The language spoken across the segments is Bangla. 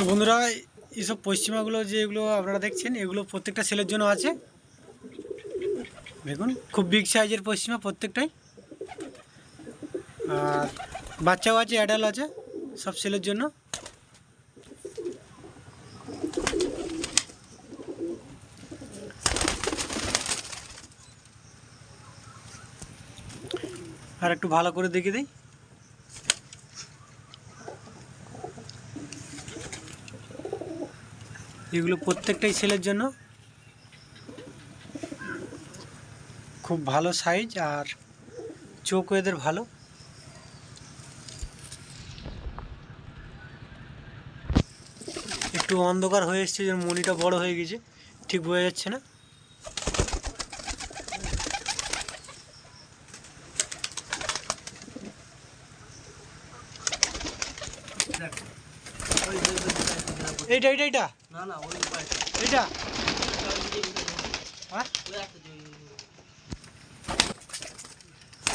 তো বন্ধুরা, এইসব পশ্চিমাগুলো যেগুলো আপনারা দেখছেন, এগুলো প্রত্যেকটা ছেলের জন্য আছে। দেখুন, খুব বিগ সাইজের পশ্চিমা প্রত্যেকটাই। আর বাচ্চাও আছে অ্যাডাল আছে, সব ছেলের জন্য। আর একটু ভালো করে দেখে দিই। এগুলো প্রত্যেকটাই ছেলের জন্য? খুব ভালো সাইজ আর চোখ এদের ভালো। একটু অন্ধকার হয়ে এসছে যে মনিটা বড় হয়ে গেছে, ঠিক বোঝা যাচ্ছে না। এইটা এইটা এইটা। না না ওই উপায় এইটা হ্যাঁ?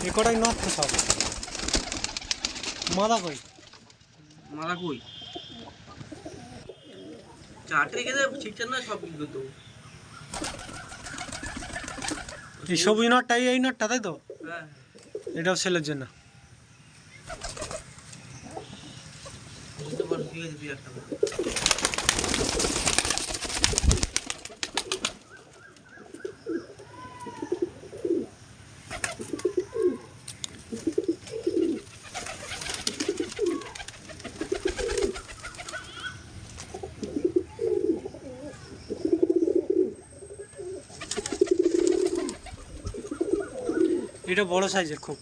এ কটাই নট সব? মাদা কই? মারা কই? দেয় ঠিকঠাক না সব তো। এই সবুজ নটটা এই নটটা তাই তো? হ্যাঁ। এটাও ছেলের জন্য বুঝতে পারো ঠিক আছে তুই একটা করে। এটা বড় সাইজের খুব।